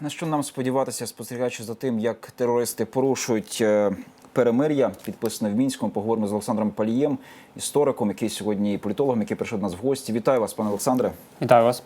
На що нам сподіватися, спостерігаючи за тим, як терористи порушують е, перемир'я, підписане в мінську. Поговоримо з Олександром Палієм, істориком, який сьогодні і політологом, який прийшов до нас в гості. Вітаю вас, пане Олександре. Вітаю вас.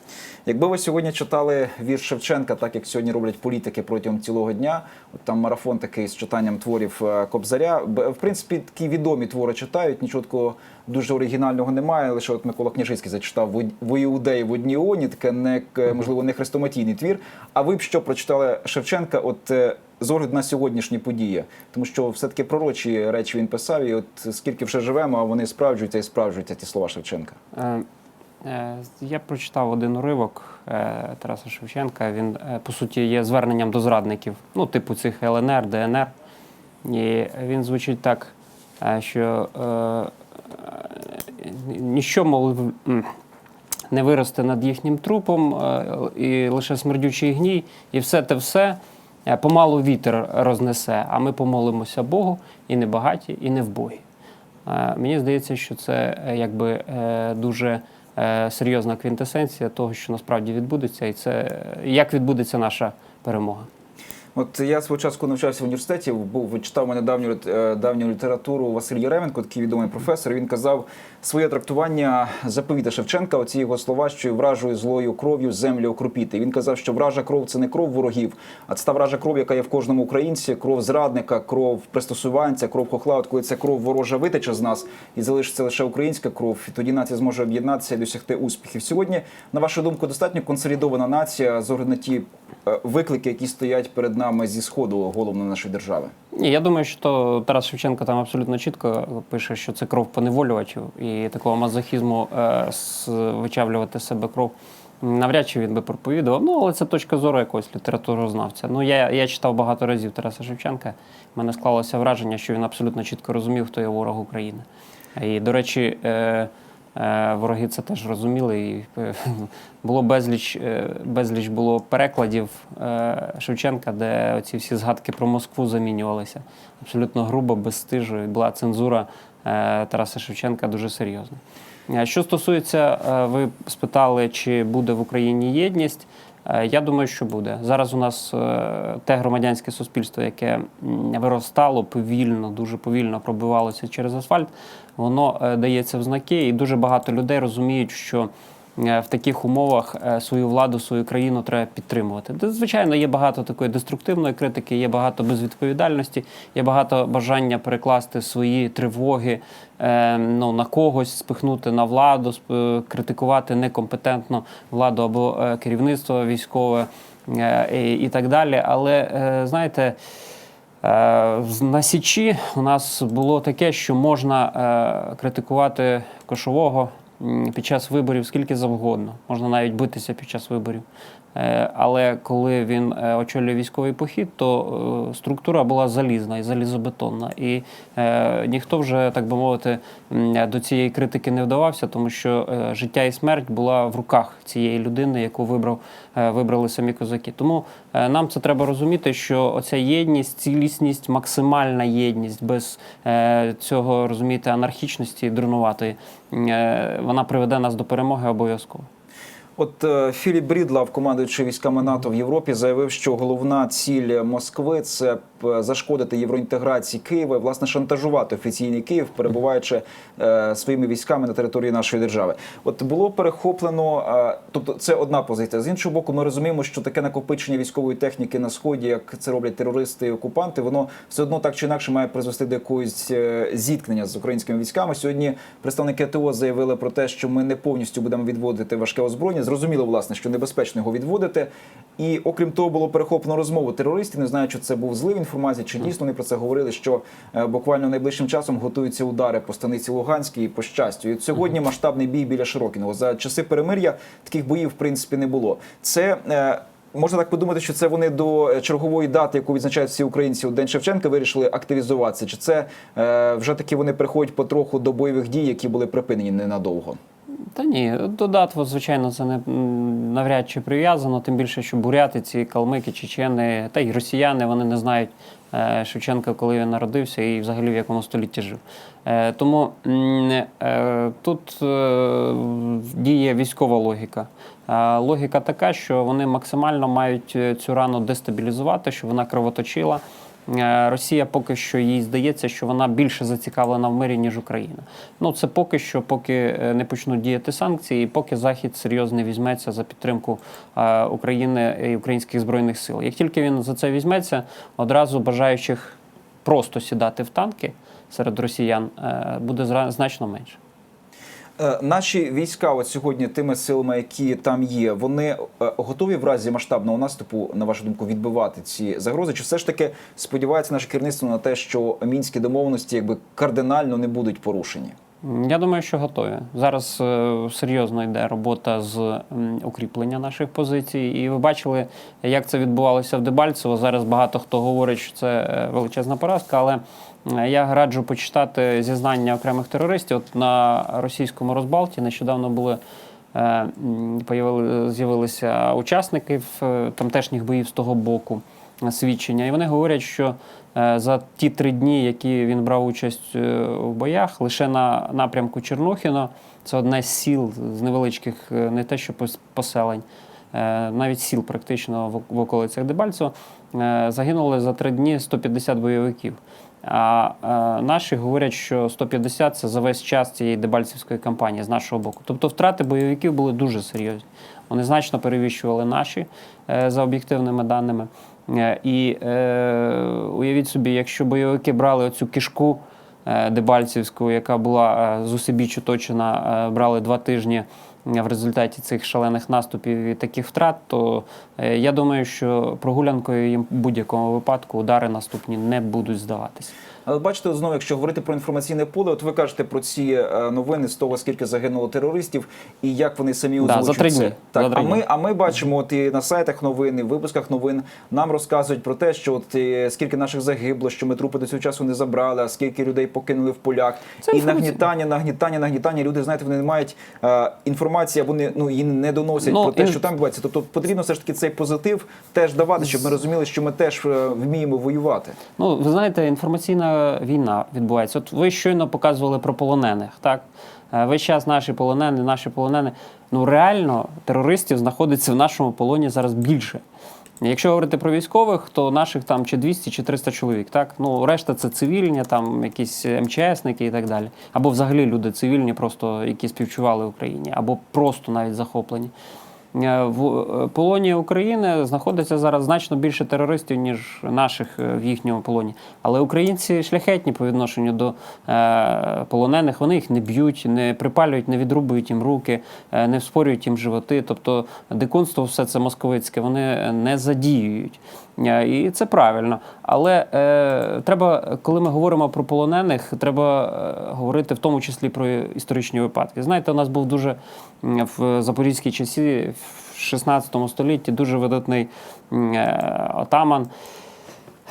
Якби ви сьогодні читали вірш Шевченка, так як сьогодні роблять політики протягом цілого дня, от там марафон такий з читанням творів е, Кобзаря. В принципі, такі відомі твори читають, нічого такого дуже оригінального немає. Лише от Микола Княжицький зачитав «Во- «Во в одній оні, таке не можливо не хрестоматійний твір. А ви б що прочитали Шевченка? От е, з огляду на сьогоднішні події, тому що все таки пророчі речі він писав, і от скільки вже живемо, а вони справджуються і справджуються ті слова Шевченка. Е, е, Я прочитав один уривок е, Тараса Шевченка. Він, по суті, є зверненням до зрадників, ну, типу цих ЛНР, ДНР. І він звучить так, що ніщо, мов, не виросте над їхнім трупом, і лише смердючий гній, і все те все помалу вітер рознесе, а ми помолимося Богу і не багаті, і не вбогі. Е, Мені здається, що це е, якби е, дуже е, серйозна квінтесенція того, що насправді відбудеться, і це е, як відбудеться наша перемога. От я свого часу, навчався в університеті, був читав мене давню е, давню літературу Василь Єременко, такий відомий професор. Він казав своє трактування заповіта Шевченка. Оці його слова, що вражою злою кров'ю землю окропіти. Він казав, що вража кров це не кров ворогів, а це та вража кров, яка є в кожному українці, кров зрадника, кров пристосуванця, кров хохла. От коли ця кров ворожа витече з нас і залишиться лише українська кров, і тоді нація зможе об'єднатися і досягти успіхів. Сьогодні, на вашу думку, достатньо консолідована нація з огляду на ті е, виклики, які стоять перед нами зі сходу головно нашої держави. Ні, я думаю, що Тарас Шевченко там абсолютно чітко пише, що це кров поневолювачів, і такого мазохізму е, вичавлювати з себе кров. Навряд чи він би проповідував. Ну, але це точка зору якогось літературознавця. Ну, я, я читав багато разів Тараса Шевченка. У мене склалося враження, що він абсолютно чітко розумів, хто є ворог України. І, до речі, е, вороги це теж розуміли. І е, було безліч, е, безліч було перекладів е, Шевченка, де ці всі згадки про Москву замінювалися. Абсолютно грубо, безстижо. І була цензура е, Тараса Шевченка дуже серйозна. Е, Що стосується, е, ви спитали, чи буде в Україні єдність. Е, Я думаю, що буде. Зараз у нас е, те громадянське суспільство, яке виростало повільно, дуже повільно пробивалося через асфальт, воно е, дається в знаки, і дуже багато людей розуміють, що в таких умовах е, свою владу, свою країну треба підтримувати. Звичайно, є багато такої деструктивної критики, є багато безвідповідальності, є багато бажання перекласти свої тривоги е, ну, на когось, спихнути на владу, критикувати некомпетентно владу або е, керівництво військове е, і, так далі. Але е, знаєте. Е, На Січі у нас було таке, що можна е, критикувати кошового під час виборів скільки завгодно. Можна навіть битися під час виборів. Е, Але коли він е, очолює військовий похід, то е, структура була залізна і залізобетонна. І ніхто вже, так би мовити, до цієї критики не вдавався, тому що життя і смерть була в руках цієї людини, яку вибрав, вибрали самі козаки. Тому нам це треба розуміти, що оця єдність, цілісність, максимальна єдність без цього розумієте, анархічності дронуватої, е, вона приведе нас до перемоги обов'язково. От е, Філіп Брідлав, командуючий військами НАТО в Європі, заявив, що головна ціль Москви це е, зашкодити євроінтеграції Києва і власне шантажувати офіційний Київ, перебуваючи е, своїми військами на території нашої держави. От було перехоплено, тобто це одна позиція. З іншого боку, ми розуміємо, що таке накопичення військової техніки на сході, як це роблять терористи і окупанти, воно все одно так чи інакше має призвести до якогось зіткнення з українськими військами. Сьогодні представники ТО заявили про те, що ми не повністю будемо відводити важке озброєння. Зрозуміло, власне, що небезпечно його відводити. І окрім того, було перехоплено розмову терористів. Не знаю, чи це був злив інформації, чи дійсно вони про це говорили. Що е, буквально найближчим часом готуються удари по станиці Луганській і по щастю. І от сьогодні масштабний бій біля Широкіного. За часи перемир'я таких боїв в принципі не було. Це е, Можна так подумати, що це вони до чергової дати, яку відзначають всі українці у День Шевченка, вирішили активізуватися. Чи це е, вже таки вони приходять потроху до бойових дій, які були припинені ненадовго? Та ні, до датво, звичайно, це не навряд чи прив'язано, тим більше, що буряти, ці калмики, чечени та й росіяни вони не знають е, Шевченка, коли він народився, і взагалі в якому столітті жив. Е, Тому е, тут діє військова логіка. Логіка така, що вони максимально мають цю рану дестабілізувати, щоб вона кровоточила. Е, Росія поки що їй здається, що вона більше зацікавлена в мирі, ніж Україна. Ну це поки що, поки е, не почнуть діяти санкції, і поки Захід серйозно візьметься за підтримку е, України і українських збройних сил. Як тільки він за це візьметься, одразу бажаючих просто сідати в танки серед росіян буде значно менше. Е, Наші війська, от сьогодні, тими силами, які там є, вони е, готові в разі масштабного наступу, на вашу думку, відбивати ці загрози? Чи все ж таки сподівається наше керівництво на те, що мінські домовленості якби кардинально не будуть порушені? Я думаю, що готові. Зараз е, серйозно йде робота з укріплення наших позицій. І ви бачили, як це відбувалося в Дебальцево. Зараз багато хто говорить, що це величезна поразка, але я раджу почитати зізнання окремих терористів. От на російському розбалті нещодавно були. е, З'явилися учасники е, тамтешніх боїв з того боку свідчення, і вони говорять, що е, за ті три дні, які він брав участь в боях, лише на напрямку Чернухіно, це одне з сіл з невеличких, не те, що поселень, навіть сіл практично в- в околицях Дебальцево, загинули за три дні 150 бойовиків. А е, наші говорять, що 150 це за весь час цієї дебальцівської кампанії з нашого боку. Тобто втрати бойовиків були дуже серйозні. Вони значно перевищували наші е, за об'єктивними даними. Е, І е, уявіть собі, якщо бойовики брали оцю кишку е, Дебальцівську, яка була е, з усебіч оточена, е, брали два тижні в результаті цих шалених наступів і таких втрат, то е, я думаю, що прогулянкою їм в будь-якому випадку удари наступні не будуть здаватися. Але бачите, знову, якщо говорити про інформаційне поле, от ви кажете про ці е, новини з того, скільки загинуло терористів і як вони самі Да, за три дні. Так, За три а ми, а ми бачимо, от і на сайтах новин, і в випусках новин нам розказують про те, що от е, скільки наших загибло, що ми трупи до цього часу не забрали, а скільки людей покинули в полях. Це і нагнітання, нагнітання, нагнітання. Люди знаєте, вони не мають е, інформації, або не ну її не доносять Ну, про те, ін- що там відбувається. Тобто потрібно все ж таки цей позитив теж давати, щоб ми розуміли, що ми теж е, вміємо воювати. Ну, ви знаєте, інформаційна війна відбувається. От ви щойно показували про полонених, так? Е, Весь час наші полонені, наші полонені. Ну реально терористів знаходиться в нашому полоні зараз більше. Якщо говорити про військових, то наших там чи 200, чи 300 чоловік. Так? Ну, решта це цивільні, там якісь МЧСники і так далі. Або взагалі люди цивільні, просто які співчували Україні, або просто навіть захоплені. Е, В е, полоні України знаходиться зараз значно більше терористів, ніж наших е, в їхньому полоні. Але українці шляхетні по відношенню до полонених, вони їх не б'ють, не припалюють, не відрубують їм руки, не вспорюють їм животи. Тобто дикунство, все це московицьке, вони не задіюють. Е, І це правильно. Але е, треба, коли ми говоримо про полонених, треба е, говорити в тому числі про історичні випадки. Знаєте, у нас був дуже в запорізькій часі, в 16 столітті, дуже видатний е, отаман,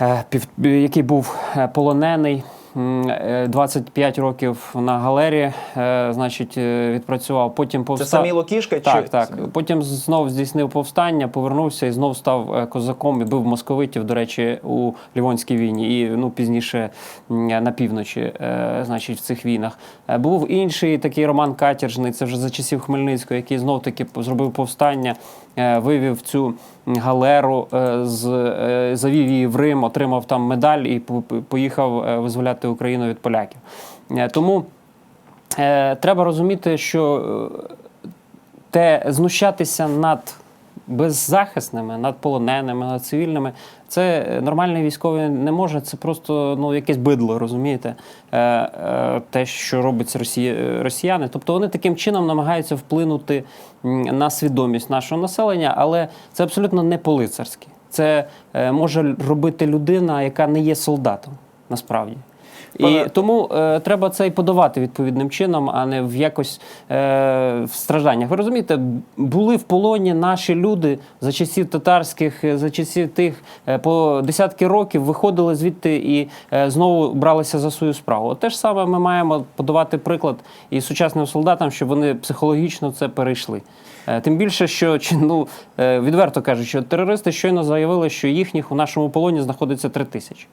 е, пів- який був е, полонений. М, е, 25 років на галері, е, значить, е, відпрацював. Потім Це повстав. самі Локішка Так, чи так. Потім знов здійснив повстання, повернувся і знов став козаком і бив московитів, до речі, у Лівонській війні, і ну пізніше на півночі, значить, в цих війнах. Був інший такий Роман Катержний, це вже за часів Хмельницького, який знов таки зробив повстання, вивів цю галеру, е, з, е, завів її в Рим, отримав там медаль і по- по- поїхав е, визволяти Україну від поляків. Е, Тому е, треба розуміти, що е, те знущатися над беззахисними, над полоненими, над цивільними, це нормальний військовий не може. Це просто ну, якесь бидло, розумієте? Е, е, те, що робить росія, росіяни. Тобто вони таким чином намагаються вплинути на свідомість нашого населення, але це абсолютно не по-лицарськи. Це е, може робити людина, яка не є солдатом, насправді. І Пане- тому е, треба це і подавати відповідним чином, а не в якось е, в стражданнях. Ви розумієте, були в полоні наші люди за часів татарських, е, за часів тих е, по десятки років виходили звідти і е, знову бралися за свою справу. От Те ж саме ми маємо подавати приклад і сучасним солдатам, щоб вони психологічно це перейшли. Е, Тим більше, що чи, ну, е, відверто кажуть, що терористи щойно заявили, що їхніх у нашому полоні знаходиться три тисячі.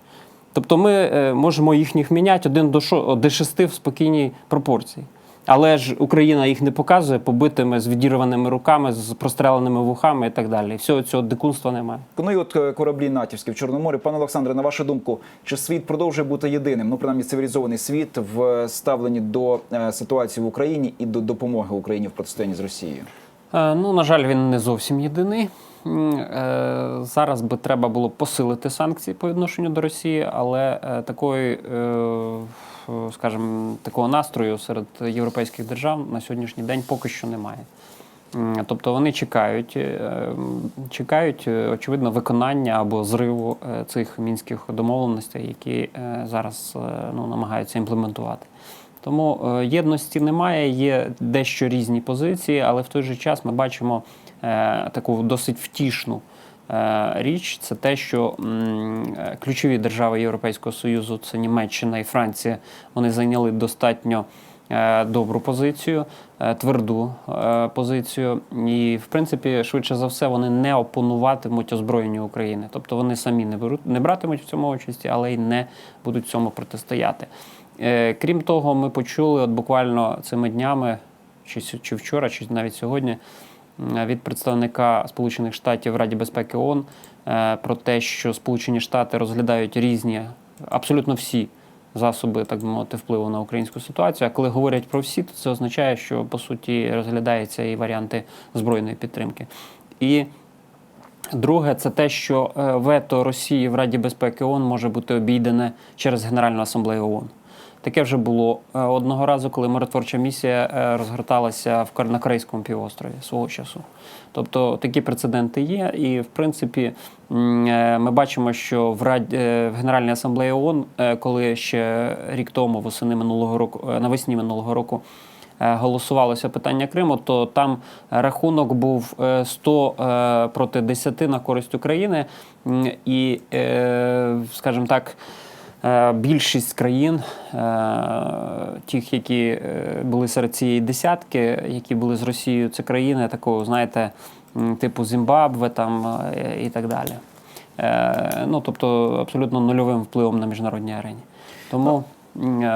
Тобто ми е, можемо їхніх міняти один до, шести в спокійній пропорції. Але ж Україна їх не показує побитими з відірваними руками, з простреленими вухами і так далі. Всього цього дикунства немає. Ну і от е, кораблі натівські в Чорному морі. Пане Олександре, на вашу думку, чи світ продовжує бути єдиним? Ну, принаймні, цивілізований світ в ставленні до е, ситуації в Україні і до допомоги Україні в протистоянні з Росією? Е, Ну, на жаль, він не зовсім єдиний. Е, Зараз би треба було посилити санкції по відношенню до Росії, але е, такої, скажімо, такого настрою серед європейських держав на сьогоднішній день поки що немає. Тобто вони чекають, чекають, очевидно, виконання або зриву цих мінських домовленостей, які зараз ну, намагаються імплементувати. Тому е, єдності немає, є дещо різні позиції, але в той же час ми бачимо е, таку досить втішну е, річ. Це те, що ключові держави Європейського Союзу, це Німеччина і Франція, вони зайняли достатньо добру позицію, тверду позицію. І, в принципі, швидше за все, вони не опонуватимуть озброєнню України. Тобто вони самі не беруть, не братимуть в цьому участі, але й не будуть цьому протистояти. Е, Крім того, ми почули от буквально цими днями, чи, чи вчора, чи навіть сьогодні, від представника Сполучених Штатів Раді безпеки ООН е, про те, що Сполучені Штати розглядають різні, абсолютно всі засоби, так би мовити, впливу на українську ситуацію. А коли говорять про всі, то це означає, що по суті розглядаються і варіанти збройної підтримки. І Друге, це те, що е, вето Росії в Раді безпеки ООН може бути обійдене через Генеральну асамблею ООН. Таке вже було е, одного разу, коли миротворча місія е, розгорталася на Корейському півострові свого часу. Тобто такі прецеденти є, і в принципі е, ми бачимо, що в Раді в Генеральній асамблеї ООН, коли ще рік тому, восени минулого року, навесні минулого року голосувалося питання Криму, то там рахунок був е, 100 е, проти 10 на користь України. І, скажімо так, більшість країн, е, тих, які е, були серед цієї десятки, які були з Росією, це країни такого, знаєте, типу Зімбабве там е, і так далі. Е, Ну, тобто абсолютно нульовим впливом на міжнародній арені. Тому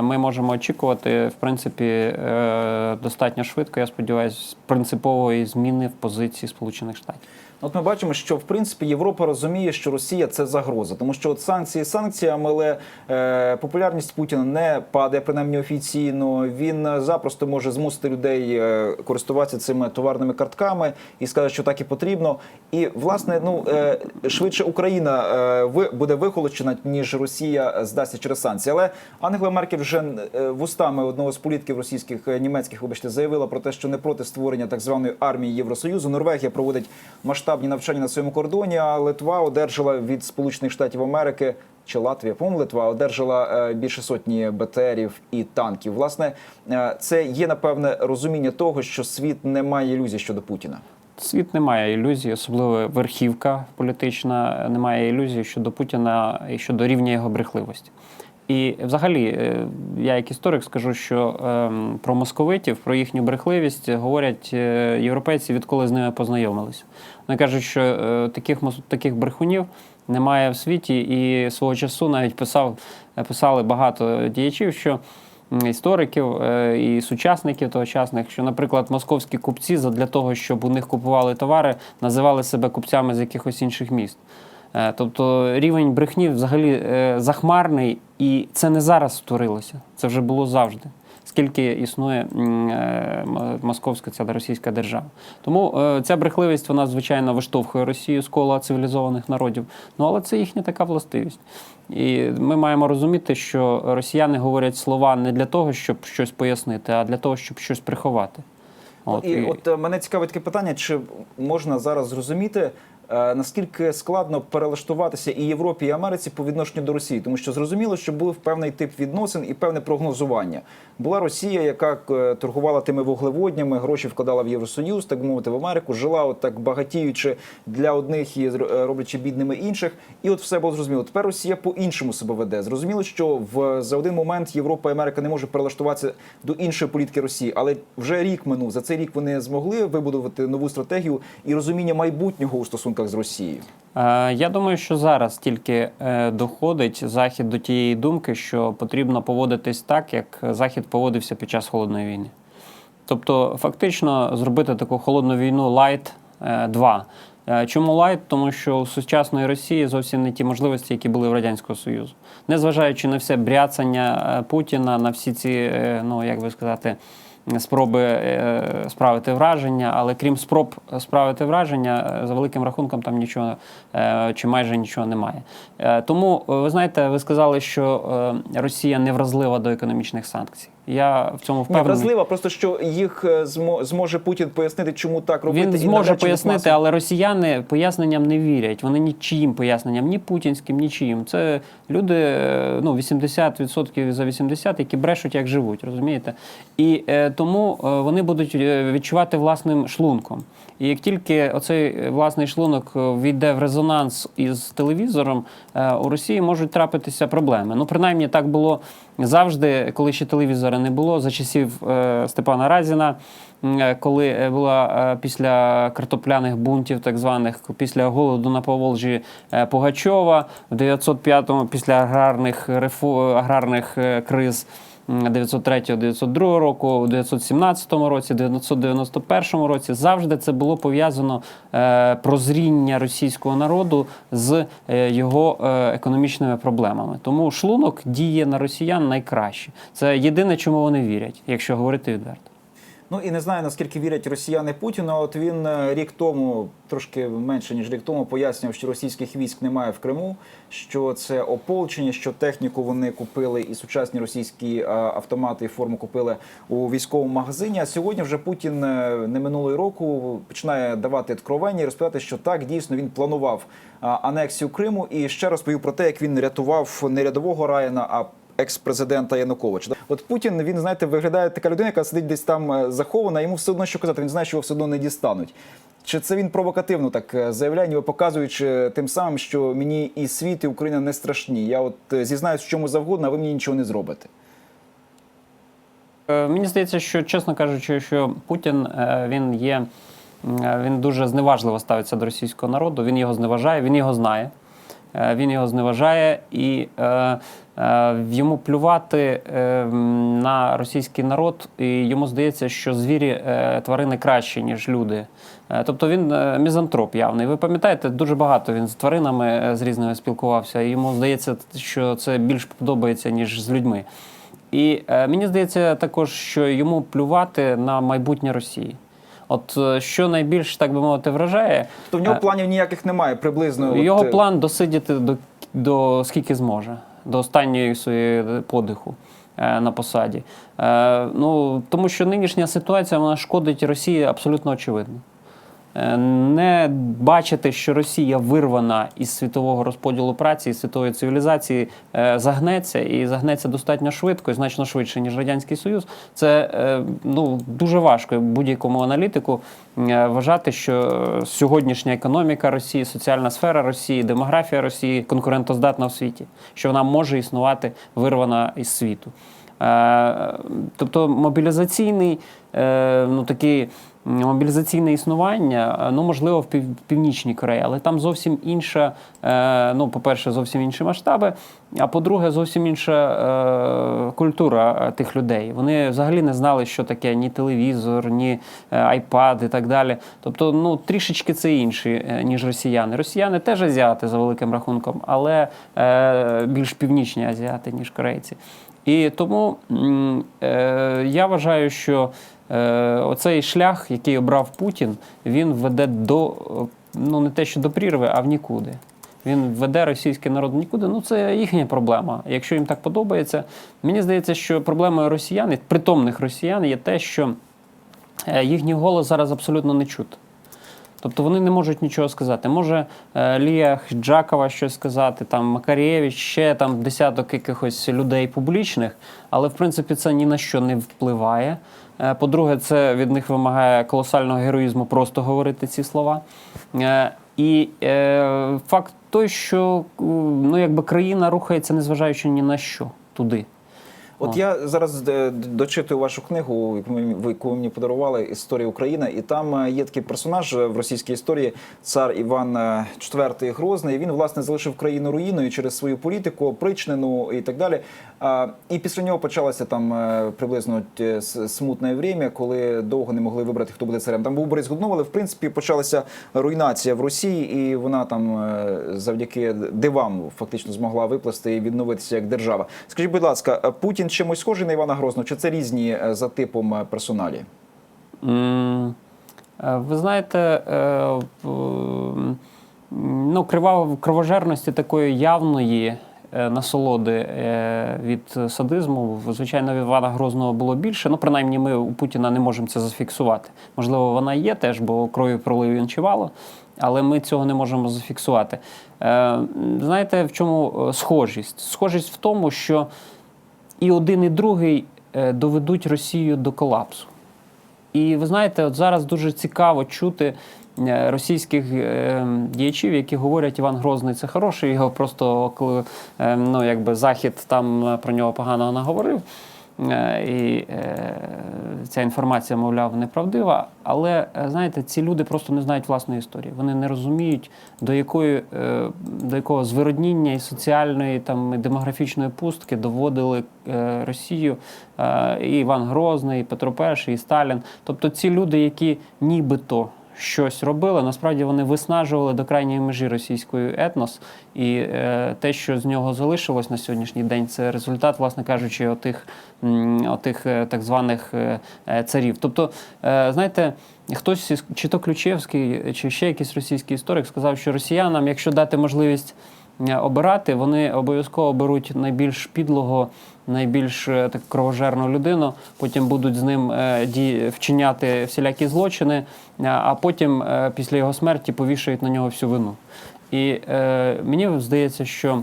ми можемо очікувати, в принципі, е, достатньо швидко, я сподіваюся, принципової зміни в позиції Сполучених Штатів. От ми бачимо, що в принципі Європа розуміє, що Росія це загроза, тому що от санкції санкціями, але е, популярність Путіна не падає, принаймні офіційно. Він е, запросто може змусити людей е, користуватися цими товарними картками і сказати, що так і потрібно. І власне, ну е, швидше Україна е, буде вихолощена, ніж Росія здасться через санкції. Але Ангела Меркель вже е, вустами одного з політиків російських німецьких, вибачте, заявила про те, що не проти створення так званої армії Євросоюзу. Норвегія проводить масштабні навчання на своєму кордоні. А Литва одержала від Сполучених Штатів Америки чи Латвія, по-моєму, Литва одержала е, більше сотні БТРів і танків. Власне, е, це є напевне розуміння того, що світ не має ілюзій щодо Путіна. Світ не має ілюзій, особливо верхівка політична не має ілюзій щодо Путіна і щодо рівня його брехливості. І взагалі, е, я як історик скажу, що ем, про московитів, про їхню брехливість говорять е, європейці, відколи з ними познайомилися. Вони кажуть, що е, таких таких брехунів немає в світі, і свого часу навіть писав, писали багато діячів, що істориків і сучасників тогочасних, що, наприклад, московські купці для того, щоб у них купували товари, називали себе купцями з якихось інших міст. Е, Тобто рівень брехні взагалі е, захмарний, і це не зараз створилося, це вже було завжди. Скільки існує е, московська ця російська держава. Тому ця брехливість вона звичайно виштовхує Росію з кола цивілізованих народів. Ну але це їхня така властивість. І ми маємо розуміти, що росіяни говорять слова не для того, щоб щось пояснити, а для того, щоб щось приховати. От, і, от е, мене цікавить таке питання: чи можна зараз зрозуміти, Наскільки складно перелаштуватися і Європі, і Америці по відношенню до Росії, тому що зрозуміло, що був певний тип відносин і певне прогнозування. Була Росія, яка е, торгувала тими вуглеводнями, гроші вкладала в Євросоюз, так мовити, в Америку, жила от так багатіючи для одних і е, роблячи бідними інших. І от все було зрозуміло. Тепер Росія по-іншому себе веде. Зрозуміло, що в за один момент Європа і Америка не може перелаштуватися до іншої політики Росії, але вже рік минув. За цей рік вони змогли вибудувати нову стратегію і розуміння майбутнього у стосунках з Росією. Е, Я думаю, що зараз тільки е, доходить захід до тієї думки, що потрібно поводитись так, як захід поводився під час холодної війни. Тобто, фактично, зробити таку холодну війну лайт 2. Чому лайт? Тому що у сучасної Росії зовсім не ті можливості, які були в Радянського Союзу. Незважаючи на все бряцання е, Путіна, на всі ці, е, ну як би сказати, спроби е, справити враження, але крім спроб справити враження, е, за великим рахунком там нічого е, чи майже нічого немає. Тому ви знаєте, ви сказали, що Росія не вразлива до економічних санкцій. Я в цьому впевнений. вразлива, просто що їх е, змо- зможе Путін пояснити, чому так робити. Він зможе і пояснити, але росіяни поясненням не вірять. Вони нічиїм поясненням, ні путінським, нічиїм. Це люди, е, ну 80% за 80, які брешуть, як живуть, розумієте? І е, тому е, вони будуть відчувати власним шлунком. І як тільки оцей е, власний шлунок е, війде в резонанс із телевізором, е, у Росії можуть трапитися проблеми. Ну, принаймні, так було завжди, коли ще телевізора не було, за часів Степана Разіна. Коли була після картопляних бунтів, так званих, після голоду на Поволжі Пугачова, в 905-му після аграрних аграрних криз. 903-902 року, у 917 році, 991 році завжди це було пов'язано е, прозріння російського народу з е, його е, економічними проблемами. Тому шлунок діє на росіян найкраще. Це єдине, чому вони вірять, якщо говорити відверто. Ну і не знаю наскільки вірять росіяни Путіну. От він е, рік тому, трошки менше ніж рік тому, пояснював, що російських військ немає в Криму, що це ополчення, що техніку вони купили і сучасні російські е, автомати і форму купили у військовому магазині. А сьогодні вже Путін е, не минулого року починає давати откровення і розповідати, що так дійсно він планував анексію Криму і ще розповів про те, як він рятував не рядового Райана, а екс-президента Януковича. От Путін, він знаєте, виглядає така людина, яка сидить десь там е, захована. Йому все одно що казати. Він знає, що його все одно не дістануть. Чи це він провокативно так е, заявляє, ніби показуючи тим самим, що мені і світ, і Україна не страшні. Я от е, зізнаюсь в чому завгодно, а ви мені нічого не зробите. Мені здається, що чесно кажучи, що Путін він є він дуже зневажливо ставиться до російського народу. Він його зневажає, він його знає. Він його зневажає і йому плювати е, на російський народ, і йому здається, що звірі е, тварини кращі, ніж люди. Е, Тобто він е, мізантроп явний. Ви пам'ятаєте, дуже багато він з тваринами е, з різними спілкувався, і йому здається, що це більш подобається, ніж з людьми. І е, мені здається також, що йому плювати на майбутнє Росії. От е, що найбільш, так би мовити, вражає, То в нього Е, планів ніяких немає. Приблизно його от, е, план досидіти до, до скільки зможе, до останньої своєї подиху е, на посаді. Е, ну, тому що нинішня ситуація вона шкодить Росії абсолютно очевидно. Е, Не бачити, що Росія вирвана із світового розподілу праці, із світової цивілізації, е, загнеться і загнеться достатньо швидко, і значно швидше, ніж Радянський Союз. Це е, ну, дуже важко будь-якому аналітику вважати, що сьогоднішня економіка Росії, соціальна сфера Росії, демографія Росії конкурентоздатна в світі, що вона може існувати вирвана із світу. Тобто мобілізаційний, ну такий мобілізаційне існування, е, ну можливо, в Пів- Північній Кореї, але там зовсім інша, е, ну, по-перше, зовсім інші масштаби, а по-друге, зовсім інша е, культура тих людей. Вони взагалі не знали, що таке ні телевізор, ні айпад і так далі. Тобто, ну трішечки це інші, ніж росіяни. Росіяни теж азіати за великим рахунком, але більш північні азіати, ніж корейці. І тому е, я вважаю, що е, оцей шлях, який обрав Путін, він веде до ну не те, що до прірви, а в нікуди. Він веде російський народ нікуди. Ну це їхня проблема. Якщо їм так подобається, мені здається, що проблемою росіян, притомних росіян, є те, що е, їхній голос зараз абсолютно не чути. Тобто вони не можуть нічого сказати. Може е, Лія Хджакова щось сказати, там Макарєвич, ще там десяток якихось людей публічних, але в принципі це ні на що не впливає. Е, По-друге, це від них вимагає колосального героїзму просто говорити ці слова. Е, І факт той, що ну, якби країна рухається, незважаючи ні на що туди. От я зараз е, дочитую вашу книгу, яку мені подарували Історія України, і там е, є такий персонаж е, в російській історії, цар Іван IV Грозний. Він власне залишив країну руїною через свою політику, опричнену і так далі. І після нього почалося там приблизно смутне время, коли довго не могли вибрати, хто буде царем. Там був Борис Годунов, але в принципі почалася руйнація в Росії, і вона там завдяки дивам фактично змогла випласти і відновитися як держава. Скажіть, будь ласка, Путін чимось схожий на Івана Грозного, чи це різні е, за типом е, персоналі? Е, Ви знаєте, ну, крива- кровожерності такої явної насолоди від садизму, звичайно, в Івана Грозного було більше. Ну, принаймні, ми у Путіна не можемо це зафіксувати. Можливо, вона є теж, бо крові пролив він чимало, але ми цього не можемо зафіксувати. Знаєте, в чому схожість? Схожість в тому, що і один, і другий е, доведуть Росію до колапсу. І ви знаєте, от зараз дуже цікаво чути е, російських е, діячів, які говорять, Іван Грозний це хороший, його просто ну, якби Захід там про нього погано наговорив. Е, І е, ця інформація, мовляв, неправдива. Але е, знаєте, ці люди просто не знають власної історії. Вони не розуміють, до якої до якого звиродніння і соціальної там і демографічної пустки доводили Росію і Іван Грозний, і Петро І, і Сталін. Тобто ці люди, які нібито щось робили, насправді вони виснажували до крайньої межі російської етнос, і е, те, що з нього залишилось на сьогоднішній день, це результат, власне кажучи, отих, отих е, так званих е, е, царів. Тобто, е, знаєте, хтось чи то Ключевський, чи ще якийсь російський історик сказав, що росіянам, якщо дати можливість обирати, вони обов'язково беруть найбільш підлого, найбільш е, так кровожерну людину, потім будуть з ним е, вчиняти всілякі злочини, е, а потім е, після його смерті повішають на нього всю вину. І е, мені здається, що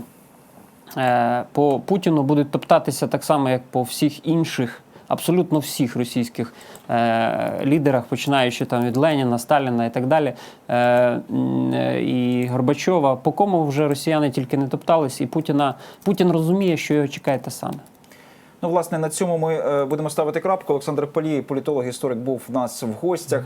е, по Путіну будуть топтатися так само, як по всіх інших, абсолютно всіх російських е, лідерах, починаючи там від Леніна, Сталіна і так далі, е, е, і Горбачова, по кому вже росіяни тільки не топтались, і Путіна Путін розуміє, що його чекає те саме. Ну, власне, на цьому ми е, будемо ставити крапку. Олександр Палій, політолог, історик, був в нас в гостях.